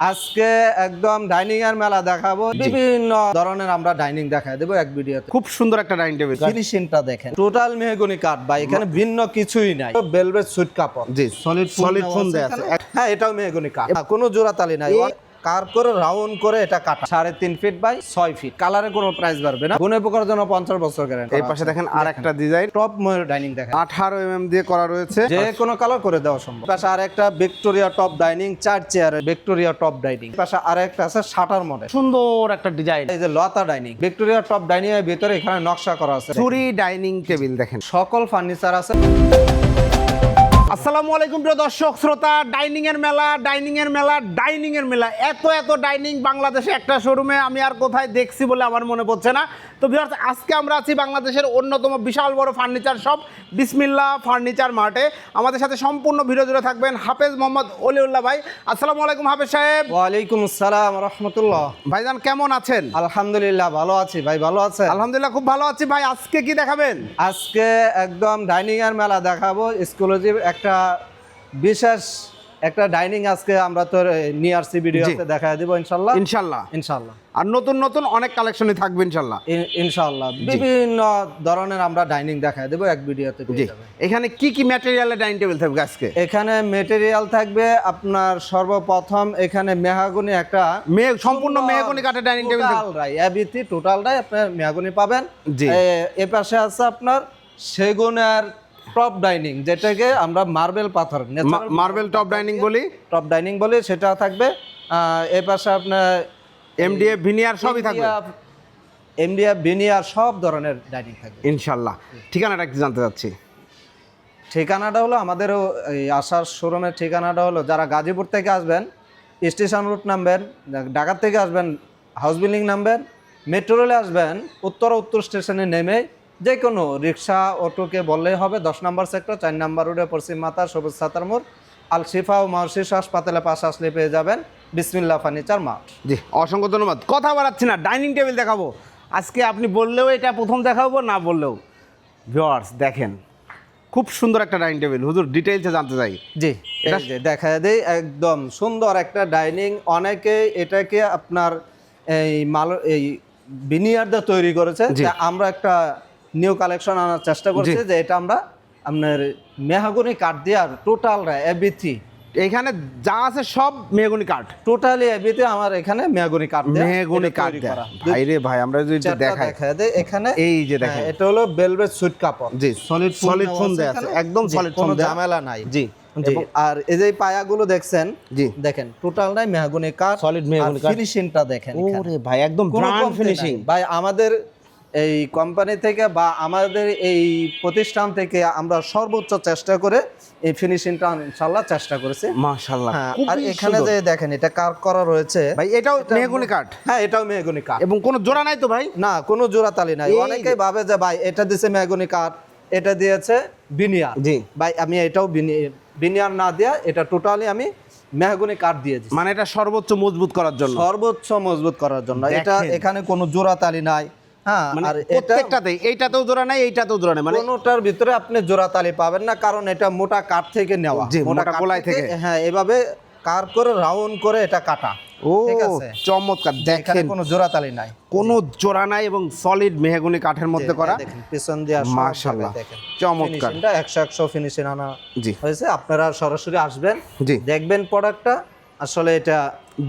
আজকে একদম ডাইনিং এর মেলা দেখাবো। বিভিন্ন ধরনের আমরা ডাইনিং দেখাই দেবো এক ভিডিওতে। খুব সুন্দর একটা ডাইনিং টেবিল ফিনিশিংটা দেখেন। টোটাল মেহগনি কাঠ বা এখানে ভিন্ন কিছুই নাই। বেলভেট সুইট কাপড়। জি। সলিড সলিড ফোন দেয়া আছে। হ্যাঁ এটাও মেহগনি কাঠ কোনো জোড়া তালি নাই কার করে রাউন্ড করে এটা কাটা। সাড়ে তিন ফিট বাই ছয় ফিট কালারে কোনো প্রাইস বাড়বে না। গুনে পোকার জন্য পঞ্চাশ বছর গ্যারান্টি এই পাশে দেখেন আর একটা ডিজাইন টপ ময়ূর ডাইনিং দেখেন। আঠারো এম দিয়ে করা রয়েছে। যে কোনো কালার করে দেওয়া সম্ভব। পাশে আর একটা ভিক্টোরিয়া টপ ডাইনিং চার চেয়ার ভিক্টোরিয়া টপ ডাইনিং পাশে আর একটা আছে শাটার মডেল সুন্দর একটা ডিজাইন এই যে লতা ডাইনিং ভিক্টোরিয়া টপ ডাইনিং এর ভিতরে এখানে নকশা করা আছে। চুরি ডাইনিং টেবিল দেখেন। সকল ফার্নিচার আছে। আসসালামু আলাইকুম প্রিয় দর্শক শ্রোতা ডাইনিং এর মেলা ডাইনিং এর মেলা ডাইনিং এর মেলা। এত এত ডাইনিং বাংলাদেশে একটা শোরুমে আমি আর কোথায় দেখছি বলে আমার মনে পড়ছে না। তো ভিউয়ার্স আজকে আমরা আছি বাংলাদেশের অন্যতম বিশাল বড় ফার্নিচার শপ বিসমিল্লা ফার্নিচার মার্টে আমাদের সাথে সম্পূর্ণ ভিডিও জুড়ে থাকবেন হাফেজ মোহাম্মদ অলিউল্লাহ ভাই। আসসালামু আলাইকুম হাফেজ সাহেব। ওয়ালাইকুম আসসালাম রহমতুল্লাহ। ভাইজান কেমন আছেন? আলহামদুলিল্লাহ ভালো আছি ভাই ভালো আছেন? আলহামদুলিল্লাহ খুব ভালো আছি ভাই। আজকে কি দেখাবেন? আজকে একদম ডাইনিং এর মেলা দেখাবো এক্সক্লুসিভ একটা বিশেষ একটা ডাইনিং আজকে আমরা তো নিয়ে আসছি ভিডিওতে দেখা দিব ইনশাল্লাহ। ইনশাল্লাহ। ইনশাল্লাহ। আর নতুন নতুন অনেক কালেকশনই থাকবে ইনশাল্লাহ। ইনশাল্লাহ। বিভিন্ন ধরনের আমরা ডাইনিং দেখাই দেবো এক ভিডিওতে এখানে কি কি ম্যাটেরিয়ালের ডাইনিং টেবিল থাকবে আজকে? এখানে মেটেরিয়াল থাকবে আপনার সর্বপ্রথম এখানে মেহাগুনি একটা সম্পূর্ণ মেহগনি কাঠের ডাইনিং টেবিল টোটালটাই এবিটি টোটালটাই আপনার মেহাগুনি পাবেন। জি। এ পাশে আছে আপনার সেগুনের টপ ডাইনিং যেটাকে আমরা মার্বেল পাথর মার্বেল টপ ডাইনিং বলি? টপ ডাইনিং বলি সেটা থাকবে। এ পাশে আপনার এমডিএফ ভিনিয়ার সবই থাকবে? এমডিএফ ভিনিয়ার সব ধরনের ডাইনিং থাকবে। ইনশাল্লাহ। ঠিকানাটা একটু জানতে চাচ্ছি। ঠিকানাটা হলো আমাদের এই আসার শোরুমের ঠিকানাটা হলো যারা গাজীপুর থেকে আসবেন স্টেশন রুট নামবেন ঢাকা থেকে আসবেন হাউস বিল্ডিং নামবেন মেট্রো রেলে আসবেন উত্তর উত্তর স্টেশনে নেমে যে কোনো রিক্সা অটোকে বললেই হবে দশ নম্বর সেক্টর চার নম্বর রোডে পশ্চিম মাতার সবুজ সাতার মোড় আল শিফা ও মহর্ষিস হাসপাতালে পাশে আসলে পেয়ে যাবেন বিসমিল্লা ফার্নিচার মাঠ। জি অসংখ্য ধন্যবাদ। কথা বাড়াচ্ছি না ডাইনিং টেবিল দেখাবো। আজকে আপনি বললেও এটা প্রথম দেখাবো না বললেও। ভিওয়ার্স দেখেন খুব সুন্দর একটা ডাইনিং টেবিল। হুজুর ডিটেইলসে জানতে চাই। জি যে দেখা দেয় একদম সুন্দর একটা ডাইনিং। অনেকে এটাকে আপনার এই মাল এই বিনিয়ার দিয়ে তৈরি করেছে। আমরা একটা নিউ কালেকশন আনার চেষ্টা করছি যে এটা আমরা আপনার মেহাগুনি কাঠ দিয়ে আর টোটাল এবিথি। এখানে যা আছে সব মেহগনি কাঠ টোটালি এবিথি আমার এখানে মেহাগুনি কাঠ মেহগনি কাঠ ভাই রে ভাই আমরা যদি দেখাই। দেখা দেয় এখানে এই যে দেখেন হ্যাঁ, এটা হলো বেলভেট সুইট কাপড়। জি সলিড solid foam দেয়া আছে, একদম কোনো foam দেয়া। ঝামেলা নাই। জি আর এই যে পায়াগুলো দেখছেন জি। দেখেন টোটাল নাই মেহগুনি কাঠ Solid মেহগনি কাঠ। ফিনিশিংটা দেখেন ওরে ভাই একদম কোনো ব্রান্ড ফিনিশিং ভাই আমাদের এই কোম্পানি থেকে বা আমাদের এই প্রতিষ্ঠান থেকে আমরা সর্বোচ্চ চেষ্টা করে এই ফিনিশিংটা ইনশাল্লাহ চেষ্টা করেছি। মাশাআল্লাহ। হ্যাঁ আর এখানে যে দেখেন এটা কার করা রয়েছে? ভাই এটাও মেহগনি কাঠ। হ্যাঁ এটাও মেহগুনি কাঠ। এবং কোনো জোড়া নাই তো ভাই? না কোনো জোড়াতালি নাই। অনেকেই ভাবে যে ভাই এটা দিয়েছে মেহগুনি কাঠ এটা দিয়েছে বিনিয়ার। জি। ভাই আমি এটাও বিনি- বিনিয়ার না দিয়া এটা টোটালি আমি মেহগুনি কাঠ দিয়ে মানে এটা সর্বোচ্চ মজবুত করার জন্য। সর্বোচ্চ মজবুত করার জন্য। এটা এখানে কোনো জোড়াতালি নাই। হ্যাঁ মানে আর এইটাতেও জোড়া নাই এইটাতেও জোড়া নাই মানে কোনোটার ভিতরে আপনি জোড়াতালি পাবেন না কারণ এটা মোটা কাঠ থেকে নেওয়া মোটা থেকে। হ্যাঁ এভাবে কার করে রাউন্ড করে এটা কাটা ও ঠিক আছে? চমৎকার দেখেন। কোনো জোড়াতালি নাই। কোনো জোড়া নাই এবং সলিড মেহগনি কাঠের মধ্যে করা। দেখেন পিছন দিয়ে মাশাআল্লাহ, চমৎকার। ফিনিশিংটা 100 100 ফিনিশিং আনা জি। হয়েছে আপনারা সরাসরি আসবেন জি। দেখবেন প্রোডাক্টটা আসলে এটা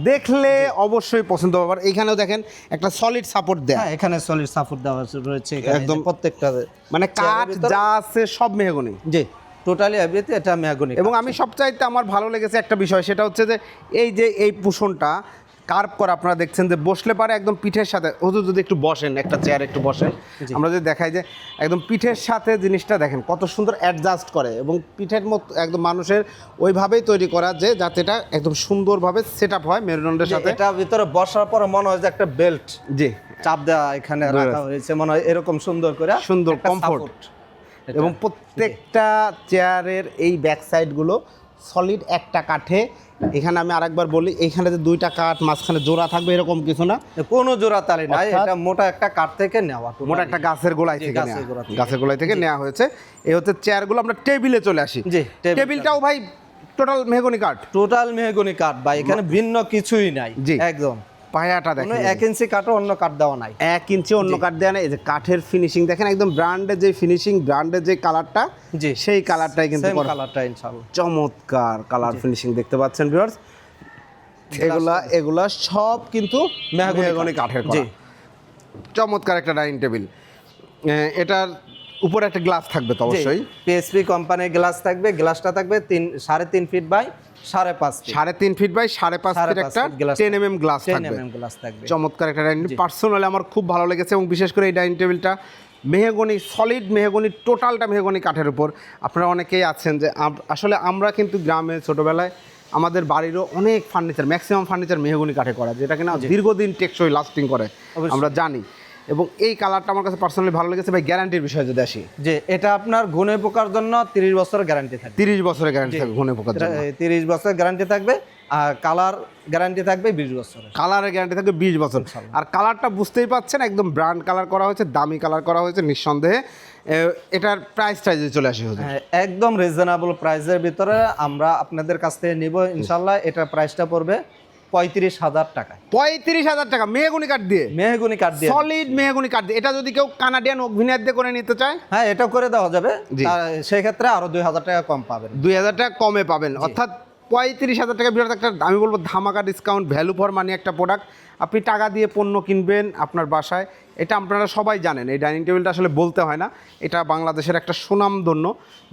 দেখলে অবশ্যই পছন্দ হবে। আর এখানেও দেখেন একটা সলিড সাপোর্ট দেয়া। হ্যাঁ এখানে সলিড সাপোর্ট দেওয়া রয়েছে এখানে। একদম। প্রত্যেকটা মানে কাঠ যা আছে সব মেহগনি। জি টোটালি এভরিথিং এটা মেহগুনি এবং আমি সবচাইতে আমার ভালো লেগেছে একটা বিষয় সেটা হচ্ছে যে এই যে এই পোষণটা কার্ভ করা আপনারা দেখছেন যে বসলে পারে একদম পিঠের সাথে। হুজুর যদি একটু বসেন একটা চেয়ার একটু বসেন আমরা যদি দেখাই যে একদম পিঠের সাথে জিনিসটা দেখেন কত সুন্দর অ্যাডজাস্ট করে এবং পিঠের মতো একদম মানুষের ওইভাবেই তৈরি করা যে যাতে এটা একদম সুন্দরভাবে সেট আপ হয় মেরুদণ্ডের সাথে। এটা ভিতরে বসার পর মনে হয় যে একটা বেল্ট জি। চাপ দেওয়া এখানে রাখা হয়েছে মনে হয় এরকম সুন্দর করে সুন্দর, support। এবং প্রত্যেকটা চেয়ারের এই ব্যাক সাইডগুলো সলিড একটা কাঠে। এখানে আমি আরেকবার বলি এইখানে যে দুইটা কাঠ মাঝখানে জোড়া থাকবে এরকম কিছু না। কোনো জোড়া তালি নাই এটা মোটা একটা কাঠ থেকে নেওয়া। মোটা একটা গাছের গোড়ায় থেকে গাছের নেওয়া। থেকে। গাছের গোড়ায় থেকে নেওয়া হয়েছে। এই হচ্ছে চেয়ারগুলো আমরা টেবিলে চলে আসি। জি টেবিলটাও ভাই টোটাল মেহগনি কাঠ। টোটাল মেহগনি কাঠ ভাই এখানে ভিন্ন কিছুই নাই জি। একদম। পায়াটা দেখেন। এক ইঞ্চি কাঠও অন্য কাঠ দেওয়া নাই। এক ইঞ্চি অন্য কাঠ দেওয়া নেই। এই যে কাঠের ফিনিশিং দেখেন একদম ব্র্যান্ডের যে ফিনিশিং ব্র্যান্ডের যে কালারটা জি। সেই কালারটাই কিন্তু কালারটা ইনশাআল্লাহ। চমৎকার কালার ফিনিশিং দেখতে পাচ্ছেন ভিউয়ার্স এগুলা এগুলা সব কিন্তু মেহগনি কাঠের জি। চমৎকার একটা ডাইনিং টেবিল এটার উপরে একটা গ্লাস থাকবে তো অবশ্যই। পিএসপি কোম্পানির গ্লাস থাকবে। গ্লাসটা থাকবে তিন সাড়ে তিন ফিট বাই সাড়ে পাঁচ সাড়ে তিন ফিট বাই সাড়ে পাঁচ ফিট একটা টেন এম এম গ্লাস থাকবে। গ্লাস চমৎকার একটা ডাইনিং পার্সোনালি আমার খুব ভালো লেগেছে এবং বিশেষ করে এই ডাইনিং টেবিলটা মেহগনি সলিড মেহগনি টোটালটা মেহগনি কাঠের উপর। আপনারা অনেকেই আছেন যে আসলে আমরা কিন্তু গ্রামে ছোটোবেলায় আমাদের বাড়িরও অনেক ফার্নিচার ম্যাক্সিমাম ফার্নিচার মেহগনি কাঠে করা যেটা কিনা দীর্ঘদিন টেকসই লাস্টিং করে। আমরা জানি। এবং এই কালারটা আমার কাছে পার্সোনালি ভালো লেগেছে। ভাই গ্যারান্টির বিষয়ে যদি আসি। যে এটা আপনার গুণে পোকার জন্য তিরিশ বছর গ্যারান্টি থাকবে। তিরিশ বছরের গ্যারান্টি থাকবে ঘনে পোকার জন্য। তিরিশ বছর গ্যারান্টি থাকবে আর কালার গ্যারান্টি থাকবে বিশ বছর কালারের গ্যারান্টি থাকবে বিশ বছর। আর কালারটা বুঝতেই পাচ্ছেন একদম ব্র্যান্ড কালার করা হয়েছে দামি কালার করা হয়েছে নিঃসন্দেহে। এটার প্রাইসটা যদি চলে আসে হ্যাঁ, একদম রিজনেবল প্রাইসের ভিতরে আমরা আপনাদের কাছ থেকে নিব। ইনশাল্লাহ এটার প্রাইসটা পড়বে। পঁয়ত্রিশ হাজার টাকায় পঁয়ত্রিশ হাজার টাকা মেহগুনি কাঠ দিয়ে? মেহগুনি কাঠ দিয়ে। সলিড মেহগুনি কাঠ দিয়ে। এটা যদি কেউ কানাডিয়ান অভিনয় দিয়ে করে নিতে চায়? হ্যাঁ এটা করে দেওয়া যাবে। সেক্ষেত্রে আরও দুই হাজার টাকা কম পাবেন। দুই হাজার টাকা কমে পাবেন। অর্থাৎ পঁয়ত্রিশ হাজার টাকা বিরাট একটা আমি বলব ধামাকা ডিসকাউন্ট ভ্যালু ফর মানি একটা প্রোডাক্ট আপনি টাকা দিয়ে পণ্য কিনবেন আপনার বাসায়। এটা আপনারা সবাই জানেন এই ডাইনিং টেবিলটা আসলে বলতে হয় না। এটা বাংলাদেশের একটা সুনামধন্য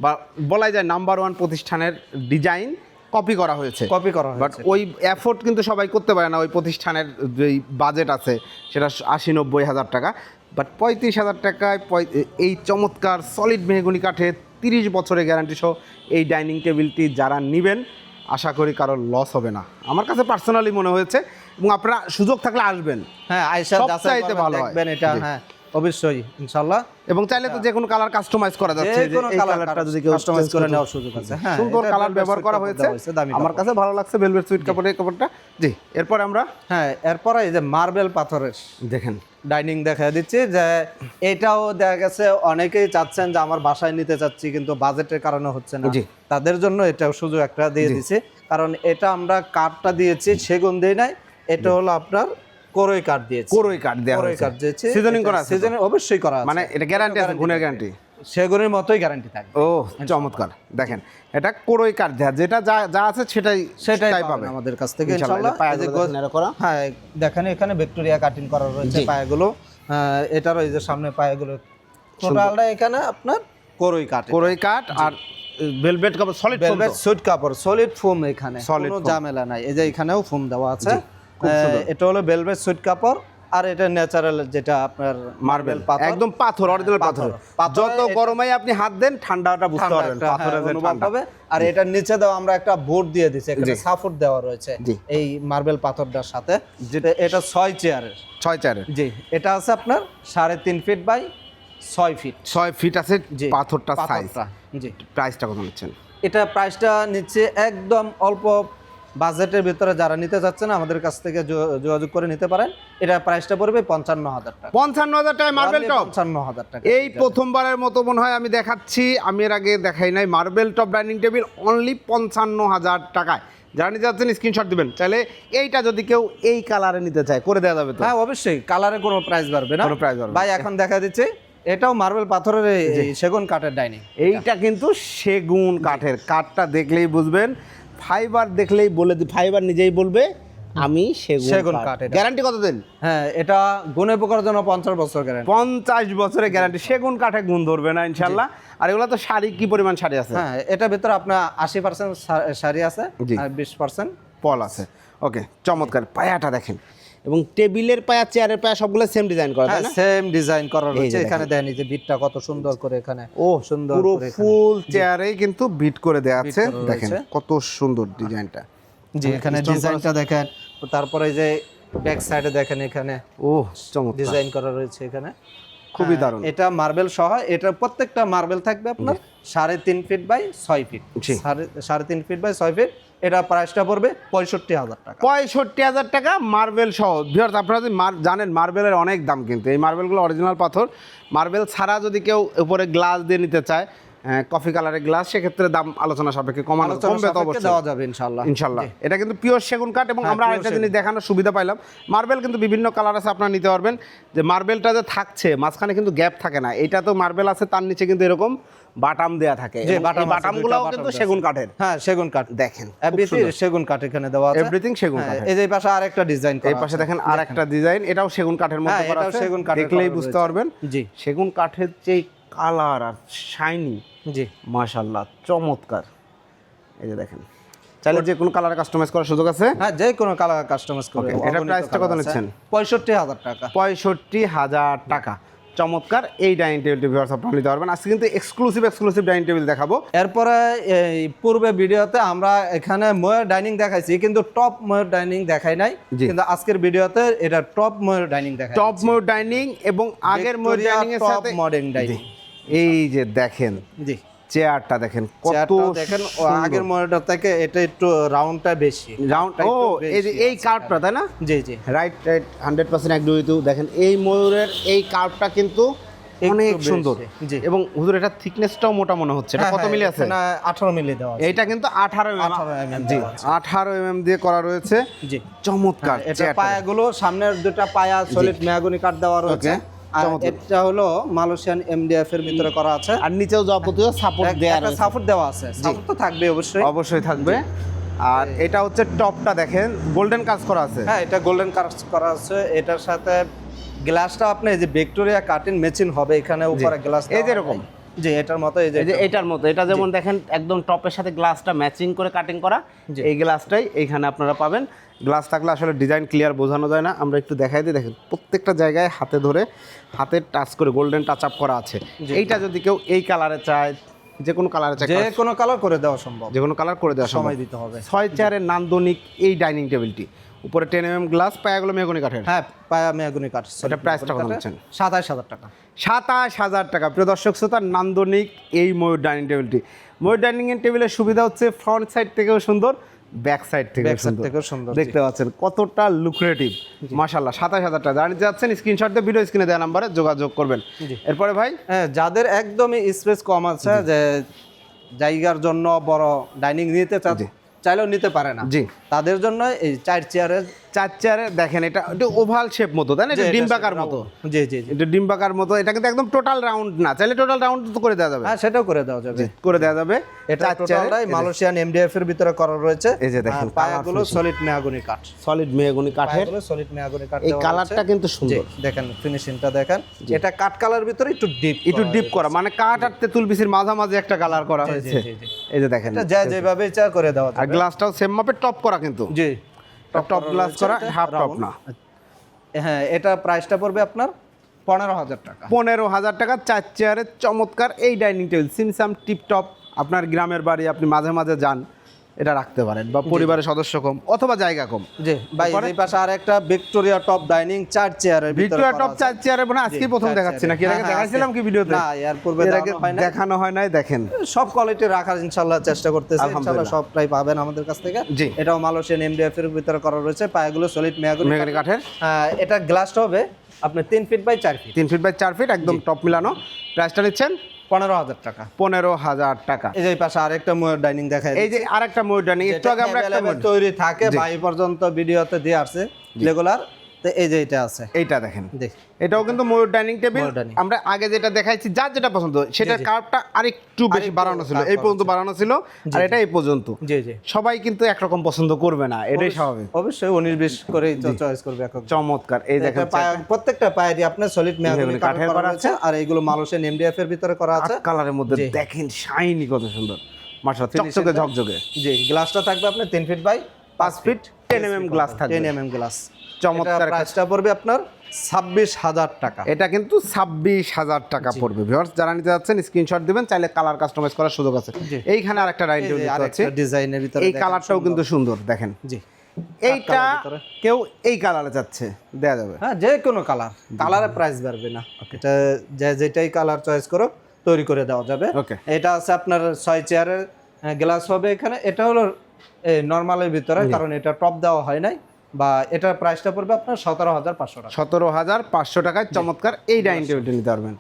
বা বলাই যায় নাম্বার ওয়ান প্রতিষ্ঠানের ডিজাইন কপি করা হয়েছে। কপি করা বাট ওই এফোর্ট কিন্তু সবাই করতে পারে না ওই প্রতিষ্ঠানের যেই বাজেট আছে সেটা আশি নব্বই হাজার টাকা। বাট পঁয়ত্রিশ হাজার টাকায় এই চমৎকার সলিড মেহগুনি কাঠে তিরিশ বছরের গ্যারান্টি সহ এই ডাইনিং টেবিলটি যারা নেবেন আশা করি কারোর লস হবে না। আমার কাছে পার্সোনালি মনে হয়েছে এবং আপনারা সুযোগ থাকলে আসবেন। হ্যাঁ আয়সা ভালো হয়। দেখবেন এটা হ্যাঁ। অবশ্যই ইনশাল্লাহ এবং চাইলে তো যে কোনো কালার কাস্টমাইজ করা যাচ্ছে যে কোনো কালারটা যদি কেউ কাস্টমাইজ করে নেওয়ার সুযোগ আছে। হ্যাঁ সুন্দর কালার ব্যবহার করা হয়েছে। আমার কাছে ভালো লাগছে ভেলভেট সুইট কাপড়ের কাপড়টা। জি এরপর আমরা হ্যাঁ এরপরে এই যে মার্বেল পাথরের দেখেন। ডাইনিং দেখা দিচ্ছি যে এটাও দেখা গেছে অনেকেই চাচ্ছেন যে আমার বাসায় নিতে চাচ্ছি কিন্তু বাজেটের কারণে হচ্ছে না। তাদের জন্য এটাও সুযোগ একটা দিয়ে দিছি। কারণ এটা আমরা কাঠটা দিয়েছি সেগুন দিই নাই। এটা হলো আপনার কোরই কাঠ দিয়েছি। কোরই কাঠ দেওয়া কোরই হয়েছে। কাঠ দিয়েছি। সিজনিং করা আছে সিজনিং অবশ্যই করা আছে। মানে এটা গ্যারান্টি আছে গুণের গ্যারান্টি সেগুনের মতোই গ্যারান্টি থাকবে। ও চমৎকার। দেখেন এটা কোরই কাঠ দেওয়া যেটা যা যা আছে সেটাই সেটাই পাবেন আমাদের কাছ থেকে ইনশাআল্লাহ, করা। হ্যাঁ দেখেন এখানে ভিক্টোরিয়া কাটিং করা রয়েছে। পায়াগুলো। এটারও এই যে সামনে পায়াগুলো। টোটালটা এখানে আপনার কোরই কাঠ কোরই কাঠ আর ভেলভেট কাপড় সলিড ভেলভেট সুইট কাপড় সলিড ফোম এখানে কোনো ঝামেলা নাই। এই যে এখানেও ফোম দেওয়া আছে। এটা হলো ভেলভেট সুইট কাপড় আর এটা ন্যাচারাল যেটা আপনার মার্বেল পাথর। একদম পাথর অরিজিনাল পাথর। যত গরমে আপনি হাত দেন ঠান্ডাটা বুঝতে পারবেন হ্যাঁ, পাথরের অনুভব হবে। আর এটার নিচে দাও আমরা একটা বোর্ড দিয়ে সাপোর্ট দেওয়া রয়েছে এই মার্বেল পাথরটার সাথে। যেটা এটা ছয় চেয়ারের ছয় চারের জি এটা আছে আপনার সাড়ে তিন ফিট বাই ছয় ফিট ছয় ফিট আছে পাথরটা সাইজ পাথরটা জি। প্রাইসটা কত নিচ্ছেন? এটা প্রাইসটা নিচ্ছে একদম অল্প বাজেটের ভিতরে যারা নিতে চাচ্ছেন আমাদের কাছ থেকে যোগাযোগ করে নিতে পারেন। এটা প্রাইসটা পড়বে পঞ্চান্ন হাজার টাকা। পঞ্চান্ন হাজার টাকায় মার্বেল টপ পঞ্চান্ন হাজার টাকা। এই প্রথমবারের মতো মনে হয় আমি দেখাচ্ছি। আমি এর আগে দেখাই নাই। Marble top dining table only পঞ্চান্ন হাজার টাকায়। যারা নিতে যাচ্ছেন স্ক্রিনশট দিবেন। চাইলে এইটা যদি কেউ এই কালারে নিতে চায় করে দেওয়া যাবে তো। হ্যাঁ অবশ্যই। কালারে কোনো প্রাইস বাড়বে না। কোনো price বাড়বে ভাই এখন দেখা দিচ্ছে এটাও মার্বেল পাথরের সেগুন কাঠের ডাইনিং এইটা কিন্তু সেগুন কাঠের। কাঠটা দেখলেই বুঝবেন। ফাইবার দেখলেই বলে দি ফাইবার নিজেই বলবে আমি সেগুন কাঠ। এটা। গ্যারান্টি কত দিন হ্যাঁ এটা গুনে পোকার জন্য পঞ্চাশ বছর গ্যারান্টি পঞ্চাশ বছরের গ্যারান্টি সেগুন কাঠে গুণ ধরবে না ইনশাল্লাহ। আর এগুলো তো শাড়ি কি পরিমাণ শাড়ি আছে? হ্যাঁ এটার ভিতরে আপনার আশি পার্সেন্ট শাড়ি আছে। আর বিশ পার্সেন্ট পল আছে। ওকে চমৎকার। পায়াটা দেখেন। এবং টেবিলের পায়া চেয়ারের পায়া সবগুলো সেম ডিজাইন করা তাই হ্যাঁ সেম ডিজাইন করা রয়েছে। এখানে দেন এই যে বিটটা কত সুন্দর করে এখানে। ও সুন্দর পুরো ফুল চেয়ারেই কিন্তু বিট করে দেওয়া আছে। দেখেন কত সুন্দর ডিজাইনটা জি এখানে ডিজাইনটা দেখেন। তারপরে এই যে ব্যাক সাইডে দেখেন এখানে। ও চমৎকার। ডিজাইন করা রয়েছে এখানে। খুবই হ্যাঁ, দারুণ। এটা মার্বেল সহ। এটা প্রত্যেকটা মার্বেল থাকবে আপনার সাড়ে তিন ফিট বাই ছয় ফিট সাড়ে তিন ফিট বাই ছয় ফিট এটা প্রাইসটা পড়বে পঁয়ষট্টি হাজার টাকা। পঁয়ষট্টি হাজার টাকা মার্বেল সহ। ভিউয়ার্স আপনারা যদি জানেন মার্বেলের অনেক দাম কিন্তু। এই মার্বেলগুলো অরিজিনাল পাথর। মার্বেল ছাড়া যদি কেউ উপরে গ্লাস দিয়ে নিতে চায় কফি কালারের গ্লাস সেক্ষেত্রে দাম আলোচনা সাপেক্ষে কমানো কমবে তো অবশ্যই। দেওয়া যাবে ইনশাআল্লাহ। ইনশাল্লাহ এটা কিন্তু পিওর সেগুন কাঠ এবং হ্যাঁ, আমরা আরেকটা জিনিস দেখানোর সুবিধা পাইলাম। মার্বেল কিন্তু বিভিন্ন কালার আছে আপনারা নিতে পারবেন। যে মার্বেলটা যে থাকছে মাঝখানে কিন্তু গ্যাপ থাকে না। এটা তো মার্বেল আছে তার নিচে কিন্তু এরকম বাটাম দেয়া থাকে। বাটামগুলোও কিন্তু সেগুন কাঠের হ্যাঁ সেগুন কাঠ দেখেন এভরিথিং সেগুন কাঠ এখানে দেওয়া আছে। এভরিথিং সেগুন হ্যাঁ, কাঠের এই যে পাশে আরেকটা ডিজাইন এই পাশে দেখেন আর একটা ডিজাইন এটাও সেগুন কাঠের মধ্যে হ্যাঁ, করা আছে। সেগুন কাঠের দেখলেই বুঝতে পারবেন। জি। সেগুন কাঠের যে কালার আর শাইনি জি। মাশাল্লাহ চমৎকার। এই যে দেখেন চাইলে যে কোনো কালার কাস্টমাইজ করার সুযোগ আছে? হ্যাঁ যে কোনো কালার কাস্টমাইজ করবে এটার price-টা কত নিচ্ছেন? পঁয়ষট্টি হাজার টাকা। পঁয়ষট্টি হাজার টাকা। চমৎকার এই ডাইনিং টেবিলটি ভিউয়ার্স আপনারা নিতে পারবেন। আজকে কিন্তু এক্সক্লুসিভ এক্সক্লুসিভ ডাইনিং টেবিল দেখাবো। এরপরে এই পূর্বে ভিডিওতে আমরা এখানে ময়ূর ডাইনিং দেখাইছি কিন্তু টপ ময়ূর ডাইনিং দেখাই নাই। কিন্তু আজকের ভিডিওতে এটা টপ ময়ূর ডাইনিং দেখাই টপ মোড ডাইনিং এবং আগের Victoria ডাইনিং এর সাথে modern dining। জি। এই যে দেখেন জি। চেয়ারটা দেখেন কত দেখেন আগের ময়ূরটা থেকে এটা একটু রাউন্ডটা বেশি। রাউন্ড ও এই যে এই কার্ভটা তাই না? জি জি। রাইট রাইট হান্ড্রেড পার্সেন্ট এক দুই দেখেন এই ময়ূরের এই কার্ভটা কিন্তু অনেক সুন্দর। জি। এবং হুজুর এটা থিকনেসটাও মোটা মনে হচ্ছে। এটা হ্যাঁ, কত হ্যাঁ, মিলি আছে? না 18 মিলি দেওয়া আছে। এইটা কিন্তু আঠারো 18 mm জি দেওয়া আছে। আঠারো এম দিয়ে করা রয়েছে। জি। চমৎকার এটা চেয়ারটা। পায়াগুলো সামনের দুটা পায়া সলিড মেয়াগুনি কাঠ দেওয়া রয়েছে। আর এটা হলো মালয়েশিয়ান এমডিএফ এর ভিতরে করা আছে। আর নিচেও যাবতীয় সাপোর্ট দেয়া একটা সাপোর্ট দেওয়া আছে। সাপোর্ট তো থাকবে অবশ্যই। অবশ্যই থাকবে। আর এটা হচ্ছে টপটা দেখেন গোল্ডেন কাজ করা আছে। হ্যাঁ এটা গোল্ডেন কাজ করা আছে। এটার সাথে গ্লাসটা আপনি এই যে ভিক্টোরিয়া কাটিং মেচিন হবে এখানে উপরে গ্লাস এই যে এরকম। জি এটার মতো এই যে এটার মতো। এটা যেমন দেখেন একদম টপের সাথে গ্লাসটা ম্যাচিং করে কাটিং করা। এই গ্লাসটাই এইখানে আপনারা পাবেন। গ্লাস থাকলে আসলে ডিজাইন ক্লিয়ার বোঝানো যায় না। আমরা একটু দেখাই দিই। দেখেন প্রত্যেকটা জায়গায় হাতে ধরে হাতে টাচ করে গোল্ডেন টাচ আপ করা আছে। এইটা যদি কেউ এই কালারে চায় যে কোনো কালারে চায় যে কোনো কালার করে দেওয়া সম্ভব। যে কোনো কালার করে দেওয়া সময় দিতে হবে। ছয় চেয়ারের নান্দনিক এই ডাইনিং টেবিলটি উপরে টেন এম গ্লাস পায়াগুলো মেগুনি কাঠের। হ্যাঁ পায়া মেয়াগুনি কাঠ। এটা প্রাইসটা কত নিচ্ছেন? সাতাশ হাজার টাকা। সাতাশ হাজার টাকা। প্রিয় দর্শক শ্রোতা নান্দনিক এই ময়ূর ডাইনিং টেবিলটি ময়ূর ডাইনিং টেবিলের সুবিধা হচ্ছে ফ্রন্ট সাইড থেকেও সুন্দর। ব্যাক সাইড থেকে ব্যাক সাইড সুন্দর সুন্দর, দেখতে পাচ্ছেন কতটা লুক্রেটিভ মাশাল্লাহ সাতাশ হাজার টাকা। জানিয়ে যাচ্ছেন স্ক্রিনশট দিয়ে ভিডিও স্ক্রিনে দেওয়া নাম্বারে যোগাযোগ করবেন। এরপরে ভাই? হ্যাঁ যাদের একদমই স্পেস কম আছে যে জায়গার জন্য বড় ডাইনিং নিতে চাচ্ছে চাইলেও নিতে পারে না। জি। তাদের জন্য এই চার চেয়ারের চার চেয়ারে দেখেন এটা একটু ওভাল শেপ মতো তাই না? এটা ডিম্বাকার মতো। জি জি এটা ডিম্বাকার মতো এটা কিন্তু একদম টোটাল রাউন্ড না। চাইলে টোটাল রাউন্ড তো করে দেওয়া যাবে। হ্যাঁ সেটাও করে দেওয়া যাবে। করে দেওয়া যাবে। এটা টোটালটাই মালয়েশিয়ান এমডিএফ এর ভিতরে করা রয়েছে। এই যে দেখেন, পায়াগুলো সলিড মেয়াগুনি কাঠ সলিড কাঠের পায়াগুলো সলিড মেয়াগুনি কাঠ এই কালারটা কিন্তু সুন্দর। দেখেন ফিনিশিংটা দেখেন। এটা কাঠ কালার ভিতরে একটু ডিপ একটু ডিপ করা মানে কাঠ আর তেঁতুল বিচির মাঝামাঝি একটা কালার করা হয়েছে। এই যে দেখেন। এটা যা যেভাবে ইচ্ছা করে দেওয়া আর গ্লাসটাও সেম মাপের টপ করা কিন্তু। জি। টপ গ্লাস করা হাফ টপ না। হ্যাঁ এটা প্রাইসটা পড়বে আপনার পনেরো হাজার টাকা। পনেরো হাজার টাকা চার চেয়ারের চমৎকার এই ডাইনিং টেবিল সিমসাম টিপটপ আপনার গ্রামের বাড়ি আপনি মাঝে মাঝে যান। এটা রাখতে পারেন বা পরিবারের সদস্য কম অথবা জায়গা কম। জি ভাই এই পাশে আর একটা ভিক্টোরিয়া টপ ডাইনিং চার চেয়ারের ভিতরে ভিক্টোরিয়া টপ চার চেয়ারে মানে আজকে প্রথম দেখাচ্ছি না কি আগে হ্যাঁ, দেখাইছিলাম কি ভিডিওতে? না এর পূর্বে দেখানো হয় নাই। দেখানো হয় সব কোয়ালিটি রাখার ইনশাল্লাহ চেষ্টা করতেছি। ইনশাল্লাহ আলহামদুলিল্লাহ। সবটাই পাবেন আমাদের কাছ থেকে। জি। এটাও মালয়েশিয়ান এমডিএফ এর ভিতরে করা রয়েছে পায়াগুলো সলিড মেয়াগুলো কাঠের। এটা গ্লাসটা হবে আপনার তিন ফিট বাই চার ফিট তিন ফিট বাই চার ফিট একদম টপ মিলানো। প্রাইসটা নিচ্ছেন পনেরো হাজার টাকা। পনেরো হাজার টাকা। এই যে পাশে আরেকটা ময়ূর ডাইনিং দেখায় এই যে আরেকটা ময়ূর ডাইনিং একটু আগে আমরা তৈরি থাকে বাই পর্যন্ত ভিডিওতে দিয়ে আসছে রেগুলার তো এই যে এটা আছে। এইটা দেখেন। এটাও কিন্তু ময়ূর ডাইনিং টেবিল। আমরা আগে যেটা দেখাইছি যার যেটা পছন্দ সেটার কার্ভটা আরেকটু বেশি বাড়ানো ছিল এই পর্যন্ত বাড়ানো ছিল আর এটা এই পর্যন্ত। জি জি। সবাই কিন্তু একরকম পছন্দ করবে না এটাই স্বাভাবিক। অবশ্যই উনিশ বিশ করেই তো চয়েস করবে চমৎকার এই দেখেন প্রত্যেকটা পায়েরই আপনার সলিড মেহগনি কাঠের করা করা আছে। আর এইগুলো মালয়েশিয়ান এমডিএফ এর ভিতরে করা আছে। কালারের মধ্যে দেখেন শাইনি কত সুন্দর। মাশাআল্লাহ চকচকে ঝকঝকে। জি গ্লাসটা থাকবে আপনার তিন ফিট বাই পাঁচ feet ten M M glass থাকবে। টেন এম এম গ্লাস চমৎকার একটা- প্রাইসটা পড়বে আপনার ছাব্বিশ হাজার টাকা। এটা কিন্তু ছাব্বিশ হাজার টাকা পড়বে ভিউয়ার্স যারা নিতে যাচ্ছেন স্ক্রিনশট দিবেন চাইলে কালার কাস্টমাইজ করার সুযোগ আছে। এইখানে আরেকটা রাইট দেখতে পাচ্ছি। ডিজাইনের ভিতরে এই কালারটাও কিন্তু সুন্দর। দেখেন। জি। এইটা কেউ এই কালারে যাচ্ছে দেয়া যাবে। হ্যাঁ যে কোনো কালার কালারে প্রাইস বাড়বে না। এটা যে যেটাই কালার চয়েস করো তৈরি করে দেওয়া যাবে। ওকে এটা আছে আপনার ছয় চেয়ারের গ্লাস হবে এখানে। এটা হলো নর্মালের ভিতরে কারণ এটা টপ দেওয়া হয় নাই। বা এটার প্রাইসটা পড়বে আপনার সতেরো হাজার পাঁচশো টাকা। সতেরো হাজার পাঁচশো টাকায় চমৎকার এই ডাইনিং টেবিলটা নিতে পারবেন।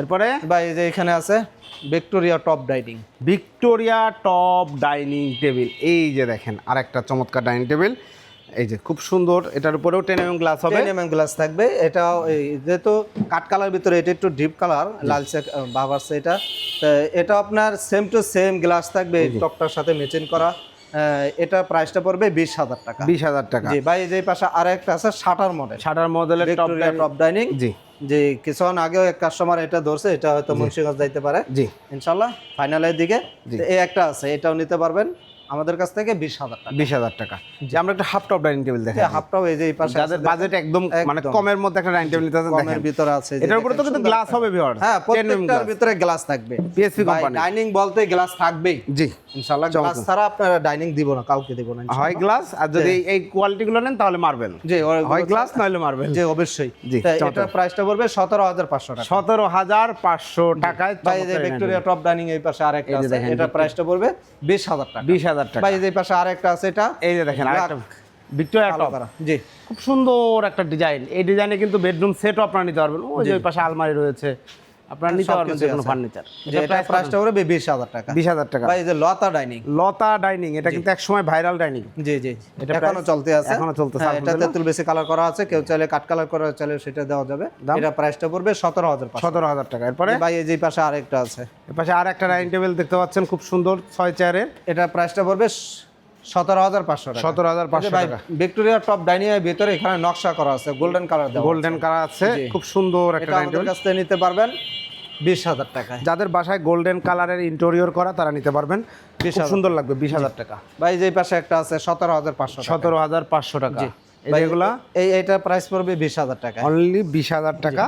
এরপরে? বা এই যে এখানে আছে Victoria top dining Victoria top dining table এই যে দেখেন আরেকটা চমৎকার ডাইনিং টেবিল এই যে খুব সুন্দর এটার উপরেও টেন এম গ্লাস হবে। টেন গ্লাস থাকবে। এটা এই যেহেতু কাঠ কালার ভিতরে এটা একটু ডিপ কালার লালচে ভাব আছে এটা। তো এটা আপনার সেম টু সেম গ্লাস থাকবে টপটার সাথে মেচিন করা। এটা প্রাইসটা পড়বে বিশ হাজার টাকা। বিশ হাজার টাকা। জি ভাই যে পাশে আর একটা আছে শাটার মডেল শাটার মডেলের টপ ডাইনিং জি। যে কিছুক্ষণ আগেও এক কাস্টমার এটা ধরছে এটা হয়তো মুন্সিগঞ্জ যাইতে পারে। জি। ইনশাল্লাহ ফাইনালের দিকে। এই একটা আছে এটাও নিতে পারবেন। আমাদের কাছ থেকে বিশ হাজার টাকা। বিশ হাজার টাকা। যে আমরা একটা হাফ টপ ডাইনিং টেবিল দেখেন হাফটাও এই যে এই পাশে যাদের বাজেট একদম মানে কমের মধ্যে একটা ডাইনিং টেবিল নিতে কমের ভিতরে আছে এটার উপরে তো কিন্তু গ্লাস হবে ভিউয়ার হ্যাঁ প্রত্যেকটার ভিতরে গ্লাস থাকবে। পিএসপি কোম্পানি ডাইনিং বলতে গ্লাস থাকবেই। জি। ইনশাআল্লাহ গ্লাস ছাড়া আপনারা ডাইনিং দিব না কাউকে দিব না হয় গ্লাস আর যদি এই কোয়ালিটি গুলো নেন তাহলে মার্বেল জি হয় গ্লাস নইলে মার্বেল জি অবশ্যই। জি, চমৎকার। প্রাইসটা পড়বে সতেরো হাজার পাঁচশো টাকা। সতেরো হাজার পাঁচশো টাকায় ভাই যে ভিক্টোরিয়া টপ ডাইনিং এই পাশে আরেকটা আছে এটা প্রাইসটা পড়বে বিশ হাজার টাকা। বিশ হাজার টাকা। ভাই এই পাশে আরেকটা আছে এটা? এই যে দেখেন আরেকটা ভিক্টোরিয়া টপ জি। খুব সুন্দর একটা ডিজাইন এই ডিজাইনে কিন্তু বেডরুম সেটও আপনারা নিতে পারবেন। ওই যে ওই পাশে আলমারি রয়েছে। আপনারা নিতে পারবেন যে কোনো ফার্নিচার। যে এটা প্রাইসটা হাজার টাকা। টাকা। ভাই এই যে লতা ডাইনিং। লতা ডাইনিং এটা কিন্তু একসময় ভাইরাল ডাইনিং। জি জি। এটা এখনও চলতে আছে। এখনও হ্যাঁ, এটা। তেঁতুল বেশি কালার করা আছে। কেউ চাইলে কাট কালার করা চাইলে সেটা দেওয়া যাবে? এটা প্রাইসটা পড়বে সতেরো হাজার পাঁচশো। সতেরো হাজার টাকা। এরপরে? ভাই এই যে পাশে আরেকটা আছে। এর পাশে আর একটা ডাইনিং টেবিল দেখতে পাচ্ছেন খুব সুন্দর ছয় চেয়ারের। এটা প্রাইসটা পড়বে সতেরো হাজার পাঁচশো সতেরো হাজার পাঁচশো টাকা। ভিক্টোরিয়া টপ ডাইনিং এর ভিতরে এখানে নকশা করা আছে গোল্ডেন কালার গোল্ডেন কালার আছে। খুব সুন্দর একটা ডাইনিং কাছ থেকে নিতে পারবেন বিশ হাজার টাকায়। যাদের বাসায় গোল্ডেন কালারের ইন্টেরিয়র করা তারা নিতে পারবেন। বিশ সুন্দর লাগবে বিশ হাজার টাকা। ভাই যে পাশে একটা আছে সতেরো হাজার পাঁচশো সতেরো হাজার পাঁচশো টাকা। যেগুলা? এই এইটা প্রাইস পড়বে বিশ হাজার টাকা অনলি বিশ হাজার টাকা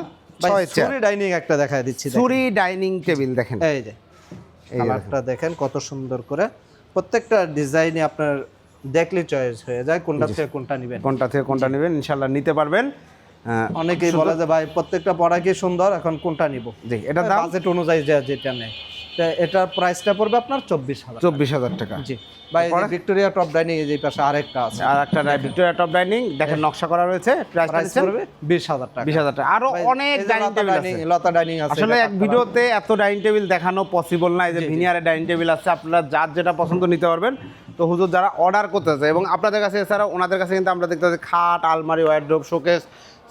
সুরি ডাইনিং একটা দেখায় দিচ্ছি। সুরি ডাইনিং টেবিল দেখেন। এই যে কালারটা দেখেন কত সুন্দর করে। প্রত্যেকটা ডিজাইনে আপনার দেখলে চয়েস হয়ে যায় কোনটা থেকে কোনটা নেবেন। কোনটা থেকে কোনটা নেবেন ইনশাল্লাহ নিতে পারবেন। অনেকেই বলে যে ভাই প্রত্যেকটা পড়া কি সুন্দর এখন কোনটা নিব? জি এটা দাম? বাজেট অনুযায়ী যেটা নেয়। এটার প্রাইসটা পড়বে আপনার চব্বিশ হাজার চব্বিশ হাজার টাকা। জি। ভাই ভিক্টোরিয়া টপ ডাইনিং এই যে পাশে আরেকটা আছে। আর একটা ভিক্টোরিয়া টপ ডাইনিং দেখেন নকশা করা রয়েছে প্রাইস পড়বে বিশ হাজার টাকা। বিশ হাজার টাকা। আরও অনেক ডাইনিং টেবিল আছে। লতা ডাইনিং আছে আসলে এক ভিডিওতে এত ডাইনিং টেবিল দেখানো পসিবল না এই যে ভিনিয়ারের ডাইনিং টেবিল আছে আপনারা যার যেটা পছন্দ নিতে পারবেন। তো হুজুর যারা অর্ডার করতেছে এবং আপনাদের কাছে এছাড়াও ওনাদের কাছে কিন্তু আমরা দেখতে পাচ্ছি খাট আলমারি wardrobe showcase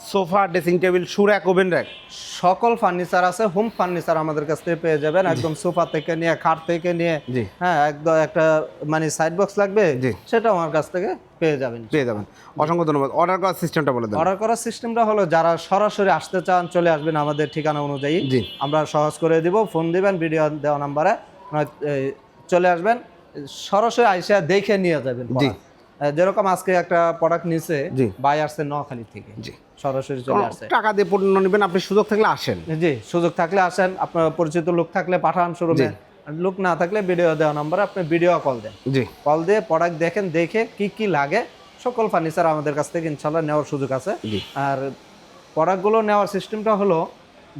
sofa dressing table সুরাক oven rack সকল ফার্নিচার আছে হোম ফার্নিচার আমাদের কাছ থেকে পেয়ে যাবেন। একদম সোফা থেকে নিয়ে খাট থেকে নিয়ে হ্যাঁ একদম একটা মানে সাইড বক্স লাগবে জি। সেটা আমার কাছ থেকে পেয়ে যাবেন। পেয়ে যাবেন। অসংখ্য ধন্যবাদ। অর্ডার করার সিস্টেমটা বলে দেন। অর্ডার করার সিস্টেমটা হলো যারা সরাসরি আসতে চান চলে আসবেন আমাদের ঠিকানা অনুযায়ী। জি। আমরা সহজ করে দিব ফোন দিবেন ভিডিও দেওয়া নাম্বারে চলে আসবেন সরাসরি আইসা দেখে নিয়ে যাবেন জি। যেরকম আজকে একটা প্রোডাক্ট নিছে। বাই আসছে নোয়াখালী থেকে। জি। সরাসরি চলে আসছে টাকা দিয়ে পণ্য নেবেন আপনি সুযোগ থাকলে আসেন। জি সুযোগ থাকলে আসেন আপনার পরিচিত লোক থাকলে পাঠান শোরুমে। লোক না থাকলে ভিডিও দেওয়া নাম্বারে আপনি ভিডিও কল দেন। জি। কল দিয়ে প্রোডাক্ট দেখেন দেখে কি কি লাগে সকল ফার্নিচার আমাদের কাছ থেকে ইনশাল্লাহ নেওয়ার সুযোগ আছে। আর প্রোডাক্টগুলো নেওয়ার সিস্টেমটা হলো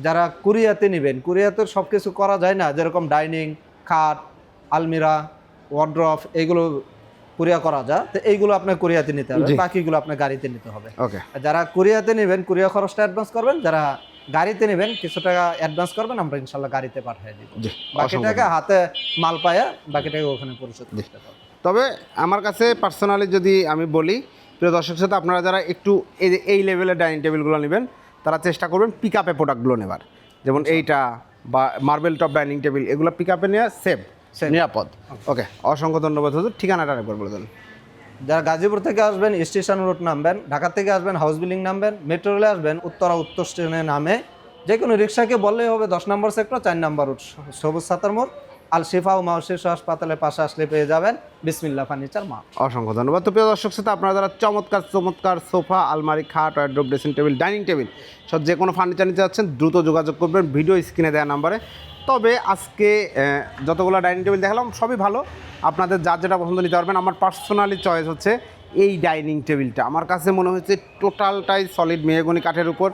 যারা কুরিয়াতে নেবেন কুরিয়াতে সব কিছু করা যায় না। যেরকম ডাইনিং খাট আলমিরা ওয়ার্ড্রফ এগুলো কুরিয়া করা যায় তো এইগুলো আপনার কুরিয়াতে নিতে হবে বাকিগুলো আপনার গাড়িতে নিতে হবে। ওকে। যারা কুরিয়াতে নেবেন কুরিয়া খরচটা অ্যাডভান্স করবেন যারা গাড়িতে নেবেন কিছু টাকা অ্যাডভান্স করবেন আমরা ইনশাল্লাহ গাড়িতে পাঠিয়ে দিব। বাকি টাকা হাতে মাল পায়া বাকি টাকা ওখানে পরিশোধ করতে হবে। তবে আমার কাছে পার্সোনালি যদি আমি বলি প্রিয় দর্শক সাথে আপনারা যারা একটু এই এই লেভেলের ডাইনিং টেবিলগুলো নেবেন তারা চেষ্টা করবেন পিক আপে প্রোডাক্টগুলো নেবার। যেমন এইটা বা মার্বেল টপ ডাইনিং টেবিল এগুলো পিক আপে নেওয়া সেফ. নিরাপদ। ওকে অসংখ্য ধন্যবাদ হুজুর। ঠিকানাটা একবার বলে দেন। যারা গাজীপুর থেকে আসবেন স্টেশন রোড নামবেন ঢাকা থেকে আসবেন হাউস বিল্ডিং নামবেন মেট্রো রেলে আসবেন উত্তরা উত্তর স্টেশনে নামে যে কোনো রিক্সাকে বললেই হবে দশ নম্বর সেক্টর চার নম্বর রুট সবুজ সাতার মোড়। আল শিফা ও মাউশিস হাসপাতালের পাশে আসলে পেয়ে যাবেন বিসমিল্লা ফার্নিচার মা অসংখ্য ধন্যবাদ। তো প্রিয় দর্শক সাথে আপনারা যারা চমৎকার চমৎকার সোফা, আলমারি, খাট wardrobe dressing table dining table সব যে কোনো ফার্নিচার নিতে যাচ্ছেন, দ্রুত যোগাযোগ করবেন। ভিডিও স্ক্রিনে দেওয়া নাম্বারে। তবে আজকে যতগুলো ডাইনিং টেবিল দেখালাম, সবই ভালো। আপনাদের যার যেটা পছন্দ নিতে পারবেন। আমার পার্সোনালি চয়েস হচ্ছে এই ডাইনিং টেবিলটা। আমার কাছে মনে হচ্ছে টোটালটাই সলিড মেহগনি কাঠের উপর।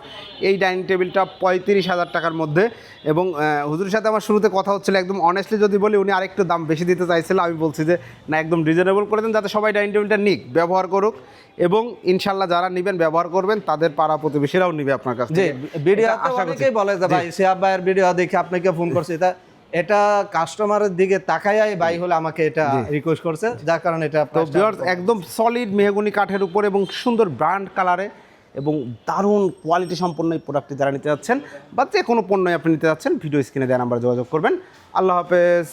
এই ডাইনিং টেবিলটা পঁয়ত্রিশ হাজার টাকার মধ্যে এবং হুজুরের সাথে আমার শুরুতে কথা হচ্ছিল একদম অনেস্টলি যদি বলি উনি আরেকটু দাম বেশি দিতে চাইছিল আমি বলছি যে না একদম রিজনেবল করে দেন যাতে সবাই ডাইনিং টেবিলটা নিক ব্যবহার করুক। এবং ইনশাল্লাহ যারা নেবেন ব্যবহার করবেন তাদের পাড়া প্রতিবেশীরাও নিবে আপনার কাছে ভিডিও আশা করছি। বলে যে ভাই সিয়াব ভাইয়ের ভিডিও দেখে আপনাকে ফোন করছি? তা এটা কাস্টমারের দিকে তাকায় বাই হলে আমাকে এটা রিকোয়েস্ট করছে যার কারণে এটা তো ভিউয়ার্স একদম সলিড মেহগনি কাঠের উপর এবং সুন্দর ব্র্যান্ড কালারে এবং দারুণ কোয়ালিটি সম্পন্ন এই প্রোডাক্টটি যারা নিতে যাচ্ছেন বা যে কোনো পণ্যই আপনি নিতে যাচ্ছেন ভিডিও স্ক্রিনে দেওয়া নাম্বার যোগাযোগ করবেন। আল্লাহ হাফেজ।